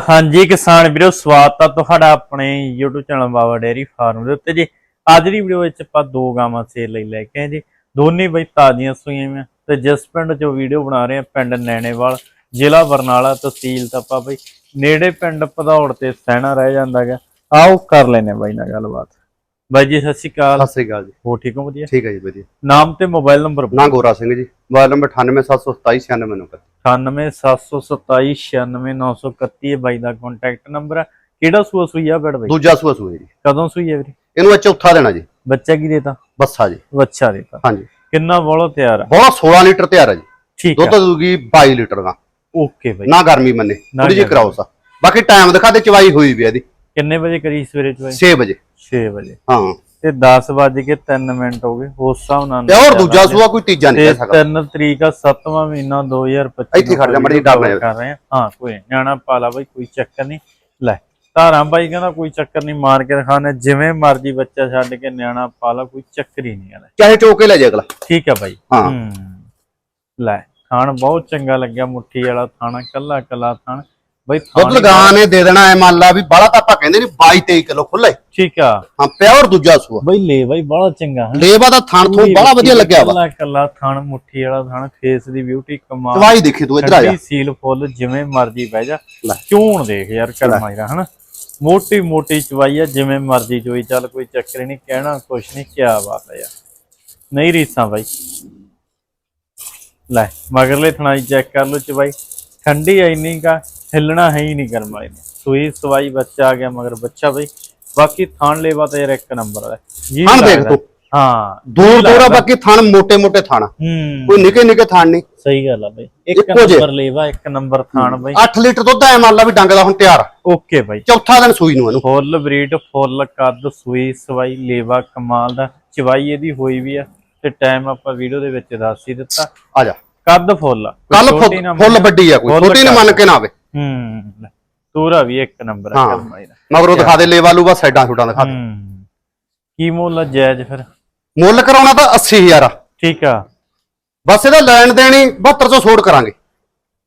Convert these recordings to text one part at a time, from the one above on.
ਹਾਂਜੀ ਕਿਸਾਨ ਵੀਰੋ ਸਵਾਗਤ ਆ ਤੁਹਾਡਾ ਆਪਣੇ YouTube channel Baba dairy farm ਦੇ ਉੱਤੇ ਜੀ। ਅੱਜ ਦੀ ਵੀਡੀਓ ਵਿੱਚ ਆਪਾਂ ਦੋ ਗਾਵਾਂ ਸੇਲ ਲਈ ਲੈ ਕੇ ਆਏ ਜੀ। ਦੋਨੇ ਬਈ ਤਾਜ਼ੀਆਂ ਸੂਈਆਂ ਮੈਂ ਤੇ ਜਿਸ ਪਿੰਡ 'ਚੋਂ ਵੀਡੀਓ ਬਣਾ ਰਹੇ ਆ ਪਿੰਡ ਨੈਣੇਵਾਲ ਜ਼ਿਲ੍ਹਾ ਬਰਨਾਲਾ ਤਹਿਸੀਲ ਤਪਾ ਬਈ ਨੇੜੇ ਪਿੰਡ ਭਦੌੜ ਤੇ ਸਹਿਣਾ ਰਹਿ ਜਾਂਦਾ ਗਾ ਆਓ ਕਰ ਲੈਨੇ ਬਾਈ ਨਾਲ ਗੱਲਬਾਤ। ਬਾਈ ਜੀ ਸਤਿ ਸ਼੍ਰੀ ਅਕਾਲ। ਸਤਿ ਸ੍ਰੀ ਅਕਾਲ ਜੀ। ਹੋ ਠੀਕ ਹੋ ਵਧੀਆ? ਠੀਕ ਹੈ ਜੀ ਵਧੀਆ। ਨਾਮ ਤੇ ਮੋਬਾਈਲ ਨੰਬਰ ਨਾ ਗੋਰਾ ਸਿੰਘ ਜੀ। ਮੋਬਾਈਲ ਨੰਬਰ 9872796931 9877296931 ਹੈ ਬਾਈ ਦਾ ਕੰਟੈਕਟ ਨੰਬਰ ਹੈ ਕਿਹੜਾ ਸੂਆ ਸੂਈ ਆ ਬੜ ਬਾਈ? ਦੂਜਾ ਸੂਆ ਸੂਏ ਜੀ। ਕਦੋਂ ਸੂਈ ਹੈ ਵੀਰੇ? ਇਹਨੂੰ ਚੌਥਾ ਦੇਣਾ ਜੀ। ਬੱਚਾ ਕੀ ਦੇਤਾ? ਬੱਸਾ ਜੀ। ਬੱਚਾ ਦੇਤਾ। ਹਾਂਜੀ। ਕਿੰਨਾ ਬੋਲੋ ਤਿਆਰ ਆ? ਬਹੁਤ 16 ਲੀਟਰ ਤਿਆਰ ਹੈ ਜੀ। ਠੀਕ ਦੁੱਧ ਦੂਗੀ 22 ਲੀਟਰ ਦਾ। ਓਕੇ ਬਾਈ। ਨਾ ਗਰਮੀ ਮੰਨੇ। ਥੋੜੀ ਜਿਹੀ ਗਰਮੀ। ਕਰਾਓ ਸਾ। ਬਾਕੀ ਟਾਈਮ ਦਿਖਾ ਦੇ ਚਵਾਈ ਹੋਈ ਵੀ ਆ ਇਹਦੀ। ਕਿੰਨੇ ਵਜੇ ਕਰੀ ਸਵੇਰੇ ਚੋਈ 6 ਵਜੇ। 6 ਵਜੇ। ਹਾਂ। ਤੇ 10 ਵਜ ਕੇ 3 ਮਿੰਟ ਹੋ ਗਏ ਉਸ ਹਿਸਾਬ ਨਾਲ ਤੇ ਹੋਰ ਦੂਜਾ ਸੂਆ ਕੋਈ ਤੀਜਾ ਕਹਿ ਸਕਦਾ। 3 ਤਰੀਕ ਆ 7ਵਾਂ ਮਹੀਨਾ 2025 ਇੱਥੇ ਖੜ ਜਾ, ਮਾੜੀ ਹੈ। ਕਰ ਰਹੇ ਆ। ਹਾਂ ਕੋਈ ਨਿਆਣਾ ਪਾਲਾ ਬਾਈ ਕੋਈ ਚੱਕਰ ਨਹੀਂ ਲੈ ਧਾਰਾਂ ਬਾਈ ਕਹਿੰਦਾ ਕੋਈ ਚੱਕਰ ਨਹੀਂ ਮਾਰ ਕੇ ਰਖਾਣੇ ਜਿਵੇਂ ਮਰਜ਼ੀ ਬੱਚਾ ਛੱਡ ਕੇ ਨਿਆਣਾ ਪਾਲਾ ਕੋਈ ਚੱਕਰ ਹੀ ਨਹੀਂ ਆ ਚਾਹੇ ਚੋਕੇ ਲੈ ਜਾ ਅਗਲਾ। ਠੀਕ ਆ ਬਾਈ। ਹਾਂ। ਹੂੰ। ਲੈ ਥਾਣ ਬਹੁਤ ਚੰਗਾ ਲੱਗਿਆ ਮੁੱਠੀ ਵਾਲਾ ਥਾਣਾ ਕੱਲਾ ਕੱਲਾ ਥਾਣ। ਬਾਈ ਦੁੱਧ ਲਗਾ ਨੇ ਦੇ ਦੇਣਾ ਐ ਮੰਨ ਲਾ ਵੀ ਬਾਲਾ ਤਾਂ ਆਪਾਂ ਕਹਿੰਦੇ ਨਹੀਂ 22 23 ਕਿਲੋ ਖੁੱਲੇ ਠੀਕ ਆ। ਹਾਂ ਪਿਓਰ ਦੂਜਾ ਸੂਆ। ਬਾਈ ਲੈ ਬਾਈ ਬੜਾ ਚੰਗਾ ਹੈ ਲੇਵਾ ਦਾ ਥਣ ਤੋਂ ਬੜਾ ਵਧੀਆ ਲੱਗਿਆ ਵਾ। ਕੱਲਾ ਕੱਲਾ ਥਾਣ ਮੁੱਠੀ ਵਾਲਾ ਥਾਣ ਫੇਸ ਦੀ ਬਿਊਟੀ ਕਮਾਲ। ਚਵਾਈ ਦੇਖੀ ਤੂੰ ਇੱਧਰ ਆ ਜਾ। ਸੀਲ ਫੁੱਲ ਜਿਵੇਂ ਮਰਜ਼ੀ ਬਹਿ ਜਾ। ਲੈ। ਚੂਣ ਦੇਖ ਯਾਰ ਕਰਮਾਈਰਾ ਹਨਾ ਮੋਟੀ ਮੋਟੀ ਚਵਾਈ ਆ ਜਿਵੇਂ ਮਰਜ਼ੀ ਚੋਈ। ਚੱਲ ਕੋਈ ਚੱਕਰ ਨਹੀਂ ਕਹਿਣਾ ਕੁਛ ਨਹੀਂ ਕਿਆ ਬਾਤ ਆ ਯਾਰ। ਨਹੀਂ ਰੀਸਾਂ ਬਾਈ। ਲੈ ਮਗਰਲੇ ਥਣਾਈ ਚੈੱਕ ਕਰ ਲਓ ਚਵਾਈ। ਠੰਡੀ ਐ ਇੰਨੀ ਕਾ ਹਿੱਲਣਾ ਹੈ ਹੀ ਨਹੀਂ ਕਰਨ ਵਾਲੇ ਨੇ। ਸੂਈ ਸਵਾਈ ਬੱਚਾ ਆ ਗਿਆ ਮਗਰ ਬੱਚਾ ਬਈ। ਬਾਕੀ ਥਾਣ ਲੇਵਾ ਤਾਂ ਇੱਕ ਨੰਬਰ ਹੈ ਜੀ ਥਣ ਦੇਖ ਤੂੰ। ਹਾਂ ਦੂਰ ਦੂਰਾ ਬਾਕੀ ਥਣ ਮੋٹے ਮੋٹے ਥਾਣਾ। ਕੋਈ ਨਿੱਕੇ ਨਿੱਕੇ ਥਾਣ ਨਹੀਂ। ਸਹੀ ਗੱਲ ਆ ਬਈ। ਇੱਕ ਨੰਬਰ ਲੇਵਾ ਇੱਕ ਨੰਬਰ ਥਾਣ ਬਈ। 8 ਲੀਟਰ ਦੁੱਧ ਐ ਮੰਨ ਲਾ ਵੀ ਡੰਗ ਦਾ ਹੁਣ ਤਿਆਰ। ਓਕੇ ਬਈ। ਚੌਥਾ ਦਿਨ ਸੂਈ ਨੂੰ ਇਹਨੂੰ। ਫੁੱਲ ਬਰੀਡ ਫੁੱਲ ਕੱਦ ਸੂਈ ਸਵਾਈ ਲੇਵਾ ਕਮਾਲ ਦਾ। ਚਵਾਈ ਇਹਦੀ ਹੋਈ ਵੀ ਆ। ਤੇ ਟਾਈਮ ਆਪਾਂ ਵੀਡੀਓ ਦੇ ਵਿੱਚ ਦੱਸ ਹੀ ਦਿੱਤਾ। ਆ ਜਾ। ਕੱਦ ਫੁੱਲ। ਕੱਲ ਫੁੱਲ ਵੱਡੀ ਆ ਕੋਈ ਛੋਟੀ ਨਾ ਮੰਨ ਕੇ ਨਾ ਆਵੇ। ਹੂੰ ਤੂਰਾ ਵੀ ਇੱਕ ਨੰਬਰ ਆ ਹਾਂ। ਕਰਮਾਈ ਦਾ। ਮਗਰੋਂ ਦਿਖਾ ਦੇ ਲੇਵਾ ਲੂਵਾ ਸਾਈਡਾਂ ਛੋਟਾਂ ਦਿਖਾ ਦੇ। ਹੂੰ ਕੀ ਮੁੱਲ ਆ ਜਾਇਜ਼ ਫਿਰ? ਮੁੱਲ ਕਰਾਉਣਾ ਤਾਂ 80000 ਆ। ਠੀਕ ਆ। ਬਸ ਇਹਦਾ ਲੈਣ ਦੇਣੀ 7200 ਛੋੜ ਕਰਾਂਗੇ।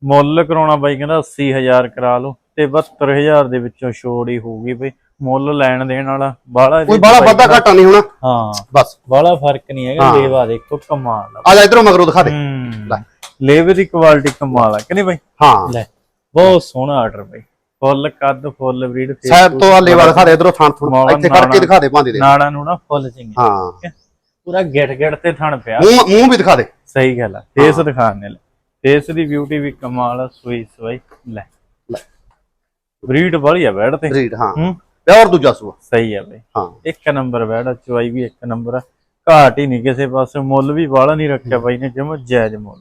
ਮੁੱਲ ਕਰਾਉਣਾ ਬਾਈ ਕਹਿੰਦਾ 80000 ਕਰਾ ਲਓ ਤੇ 72000 ਦੇ ਵਿੱਚੋਂ ਛੋੜ ਹੀ ਹੋਊਗੀ ਬਈ। ਮੁੱਲ ਲੈਣ ਦੇਣ ਵਾਲਾ ਬਾਹਲਾ ਕੋਈ ਬਾਹਲਾ ਵਾਧਾ ਘਾਟਾ ਨਹੀਂ ਹੋਣਾ। ਹਾਂ ਬਸ। ਬਾਹਲਾ ਫ਼ਰਕ ਨਹੀਂ ਹੈਗਾ। ਲੇਵਾ ਦੇਖੋ ਕਮਾਲ ਆ। ਜਾ ਇਧਰੋਂ ਮਗਰੋਂ ਦਿਖਾ ਦੇ। ਲੈ। ਲੇਵੇ ਦੀ ਕੁਆਲਿਟੀ ਕਮਾਲ ਆ ਕਿ ਨਹੀਂ ਬਾਈ? ਹਾਂ। ਲੈ ਬਹੁਤ ਸੋਹਣਾ ਆਰਡਰ ਬਾਈ। ਫੁੱਲ ਕੱਦ ਫੁੱਲ ਬਰੀਡ face ਸਾਈਡ ਤੋਂ ਆ ਲੇਵਾ ਦਿਖਾ ਦੇ ਇਧਰੋਂ ਥਣ ਥਣ। ਇੱਥੇ ਖੜ ਕੇ ਨਾਲਾ। ਦਿਖਾ ਦੇ ਭਾਂਦੇ ਦੇ। ਨਾੜਾਂ ਨੂੰ ਨਾ ਫੁੱਲ ਚੰਗੇ। ਹਾਂ। ਪੂਰਾ ਗਿਟ ਗਿਟ ਤੇ ਥਣ ਪਿਆ। ਮੂੰਹ ਮੂੰਹ ਵੀ ਦਿਖਾ ਦੇ। ਸਹੀ ਗੱਲ ਆ। ਫੇਸ ਦਿਖਾਣੇ ਲੈ ਫੇਸ ਦੀ ਬਿਊਟੀ ਵੀ ਕਮਾਲ ਆ ਸੂਈ ਸਵਾਈ ਲੈ। ਬਰੀਡ ਵਾਲੀ ਆ ਬੈੜ ਤੇ। ਰੀਡ ਹਾਂ। ਹੂੰ? ਪਿਓਰ ਦੂਜਾ ਸੂਆ। ਸਹੀ ਆ ਬਈ। ਹਾਂ। ਇੱਕ ਨੰਬਰ ਬੈੜ ਚਵਾਈ ਵੀ ਇੱਕ ਨੰਬਰ ਆ। ਘਾਟ ਹੀ ਨਹੀਂ ਕਿਸੇ ਪਾਸੇ ਮੁੱਲ ਵੀ ਵਾਲਾ ਨਹੀਂ ਰੱਖਿਆ ਬਾਈ ਨੇ ਜਿਵੇਂ ਜਾਇਜ਼ ਮੁੱਲ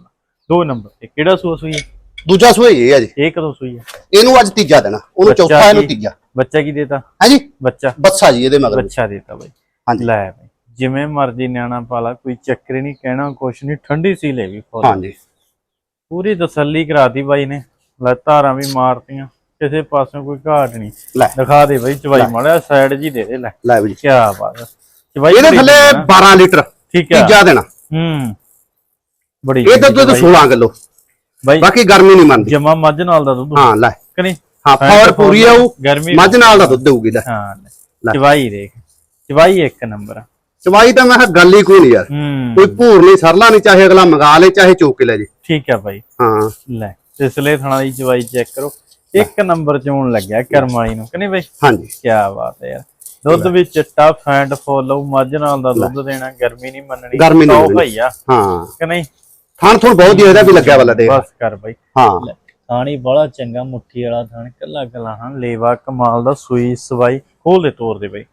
ਦੋ ਨੰਬਰ ਤੇ ਕਿਹੜਾ ਸੂਆ ਸੂਈ ਹੈ ਦੂਜਾ ਸੂਆ ਹੀ ਇਹ ਆ ਜੀ। ਇਹ ਕਦੋਂ ਸੂਈ ਹੈ ਇਹਨੂੰ ਅੱਜ ਤੀਜਾ ਦੇਣਾ ਉਹਨੂੰ ਬੱਚਾ ਚੌਥਾ ਇਹਨੂੰ ਕੀ? ਤੀਜਾ। ਬੱਚਾ ਕੀ ਦੇਤਾ? ਹੈ ਜੀ ਬੱਚਾ। ਬੱਸਾ ਜੀ ਇਹਦੇ ਮਗਰ। ਬੱਚਾ ਦੇਤਾ ਬਾਈ। ਹਾਂਜੀ। ਲੈ ਬਾਈ ਜਿਵੇਂ ਮਰਜ਼ੀ ਨਿਆਣਾ ਪਾਲਾ ਕੋਈ ਚੱਕਰ ਹੀ ਨਹੀਂ ਕਹਿਣਾ ਕੁਛ ਨਹੀਂ ਠੰਡੀ ਸੀ ਲੈ ਵੀ ਫੁੱਲ ਹਾਂਜੀ। ਪੂਰੀ ਤਸੱਲੀ ਕਰਾਤੀ ਬਾਈ ਨੇ ਲੈ ਧਾਰਾਂ ਵੀ ਮਾਰਤੀਆਂ। ਕਿਸੇ ਪਾਸੋਂ ਕੋਈ ਘਾਟ ਨਹੀਂ। ਲੈ। ਦਿਖਾ ਦੇ ਬਾਈ ਚਵਾਈ ਮਾੜਿਆ ਸਾਈਡ ਜੀ ਦੇ ਦੇ ਲੈ। ਲੈ ਵੀ ਕੀ ਬਾਤ ਚਵਾਈ ਇਹਦੇ ਥੱਲੇ ਚੰਗੀ ਆ। 12 ਲੀਟਰ ਠੀਕ ਹੈ ਤੀਜਾ ਦੇਣਾ। ਹੂੰ। ਬੜੀ ਇਹ ਚੰਗੀ ਦੁੱਧ 16 ਕਿਲੋ। ਬਾਈ ਬਾਕੀ ਗਰਮੀ ਨਹੀਂ ਮੰਨਦੀ। ਜਮਾ ਮੱਝ ਨਾਲ ਦਾ ਦੁੱਧ ਹਾਂ ਲੈ। ਕਿ ਨਹੀਂ? ਹਾਂ ਪਾਵਰ ਪੂਰੀ ਆ ਉਹ ਗਰਮੀ ਮੱਝ ਨਾਲ ਦਾ ਦੁੱਧ ਦੇਊਗੀ ਲੈ। ਹਾਂ। ਚਵਾਈ ਦੇਖ। ਚਵਾਈ ਇੱਕ ਨੰਬਰ ਆ। ਚਵਾਈ ਤਾਂ ਮੈਂ ਕਿਹਾ ਗੱਲ ਹੀ ਕੋਈ ਨਹੀਂ ਯਾਰ। ਕੋਈ ਭੂਰ ਨਹੀਂ ਸਰਲਾ ਨਹੀਂ ਚਾਹੇ ਅਗਲਾ ਮੰਗਾ ਲੇ ਚਾਹੇ ਚੋਕ ਕੇ ਲੈ ਜੇ। ਠੀਕ ਹੈ ਬਾਈ। ਹਾਂ। ਲੈ ਇਸਲੇ ਥਣਾ ਦੀ ਚਵਾਈ ਚੈੱਕ ਕਰੋ। ਇੱਕ ਨੰਬਰ ਚੋਣ ਲੱਗਿਆ ਕਰਮ ਵਾਲੀ ਨੂੰ ਕਿ ਨਹੀਂ ਬਾਈ? ਹਾਂਜੀ। ਕੀ ਬਾਤ ਹੈ ਯਾਰ। ਦੁੱਧ ਵੀ ਚਿੱਟਾ ਫੈਂਟ ਫੁੱਲ ਉਹ ਮੱਝ ਨਾਲ ਦਾ ਦੁੱਧ ਦੇਣਾ ਗਰਮੀ ਨਹੀਂ ਮੰਨਣੀ। ਗਰਮੀ ਨਹੀਂ ਮੰਨਣੀ। ਭਈਆ ਹਾਂ। ਕਿ ਨਹੀਂ? ਥਣ ਥਣ ਬਹੁਤ ਜਿਹਦਾ ਵੀ ਲੱਗਿਆ ਵਾਲਾ ਦੇਖ। ਬਸ ਕਰ ਬਾਈ। ਹਾਂ। ਥਾਣੀ ਬੜਾ ਚੰਗਾ ਮੁੱਠੀ ਵਾਲਾ ਥਾਣ ਕੱਲਾ ਕੱਲਾ ਹਾਂ ਲੇਵਾ ਕਮਾਲ ਦਾ ਸੂਈ ਸਵਾਈ ਖੋਲ ਦੇ ਤੋਰ ਦੇ ਬਾਈ।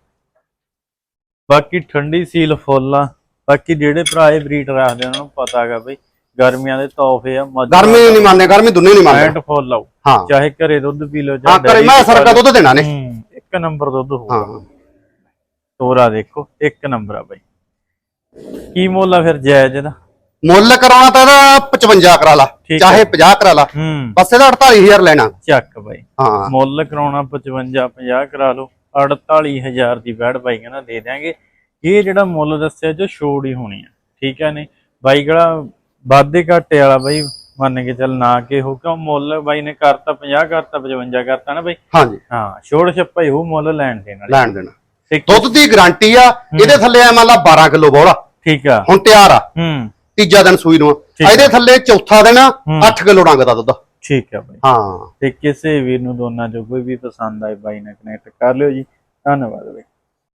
ਬਾਕੀ ਠੰਡੀ ਸੀਲ ਫੁੱਲ ਆ। ਬਾਕੀ ਜਿਹੜੇ ਭਰਾ ਇਹ ਬਰੀਡ ਰੱਖਦੇ ਉਹਨਾਂ ਨੂੰ ਪਤਾ ਹੈਗਾ ਬਈ ਗਰਮੀਆਂ ਦੇ ਤੋਹਫੇ ਆ ਮੱਝ ਗਰਮੀ ਨਹੀਂ ਮੰਨਦੇ ਗਰਮੀ ਦੁੰਨੇ ਨਹੀਂ ਮੰਨਦੇ। ਫੈਂਟ ਫੁੱਲ ਆਉ ਹਾਂ। ਚਾਹੇ ਘਰੇ ਦੁੱਧ ਪੀ ਲਓ ਹਾਂ ਕਰੇ ਮੈਂ ਸਰਕਾ ਦੁੱਧ ਦੇਣਾ ਨੇ। ਇੱਕ ਨੰਬਰ ਦੁੱਧ ਹੋਊਗਾ। ਹਾਂ। ਤੋਰਾ ਦੇਖੋ ਇੱਕ ਨੰਬਰ ਆ ਬਾਈ। ਕੀ ਮੁੱਲ ਆ ਫਿਰ ਜਾਇਜ਼ ਦਾ? ਮੁੱਲ ਕਰਾਉਣਾ ਤਾਂ ਇਹਦਾ 55 ਕਰਾ ਲਾ ਚਾਹੇ 50 ਕਰਾ ਲਾ। ਬਸ ਇਹਦਾ 48000 ਲੈਣਾ। ਚੱਕ ਬਾਈ। ਹਾਂ। ਮੁੱਲ ਕਰਾਉਣਾ 55 50 ਕਰਾ ਲਓ। 48000 ਦੀ ਬੈੜ ਬਾਈ ਕਹਿੰਦਾ ਦੇ ਦਿਆਂਗੇ। ਇਹ ਜਿਹੜਾ ਮੁੱਲ ਦੱਸਿਆ ਜੋ ਛੋੜ ਹੀ ਹੋਣੀ ਆ। ਠੀਕ ਹੈ ਨੇ ਬਾਈ ਕਿਹੜਾ ਵਾਧੇ ਘਾਟੇ ਵਾਲਾ ਬਾਈ ਮੰਨ ਕੇ ਚੱਲ ਨਾ ਕਿ ਹੋ ਕਿਉਂ ਮੁੱਲ ਬਾਈ ਨੇ ਕਰਤਾ 50 ਕਰਤਾ 55 ਕਰਤਾ ਨਾ ਬਾਈ? ਹਾਂਜੀ। ਹਾਂ ਛੋੜ ਛੱਪਾ ਹੀ ਉਹ ਮੁੱਲ ਲੈਣ ਦੇ ਨਾਲ ਲੈਣ ਦੇਣਾ। ਦੁੱਧ ਦੀ ਗਾਰੰਟੀ ਆ ਇਹਦੇ ਥੱਲੇ ਐ ਮੰਨ ਲਾ 12 ਕਿਲੋ ਬੋਲਾ ਠੀਕ ਆ। ਹੁਣ ਤਿਆਰ ਆ। ਹੂੰ। ਤੀਜਾ ਦਿਨ ਸੂਈ ਨੂੰ ਇਹਦੇ ਥੱਲੇ ਚੌਥਾ ਦਿਨ ਹੂੰ। 8 ਕਿਲੋ ਡੰਗ ਦਾ ਦੁੱਧ। ਠੀਕ ਆ ਬਾਈ। ਹਾਂ। ਤੇ ਕਿਸੇ ਵੀਰ ਨੂੰ ਦੋਨਾਂ ਚੋਂ ਕੋਈ ਵੀ ਪਸੰਦ ਆਏ ਬਾਈ ਨਾਲ ਕਨੈਕਟ ਕਰ ਲਿਓ ਜੀ। ਧੰਨਵਾਦ ਬਾਈ।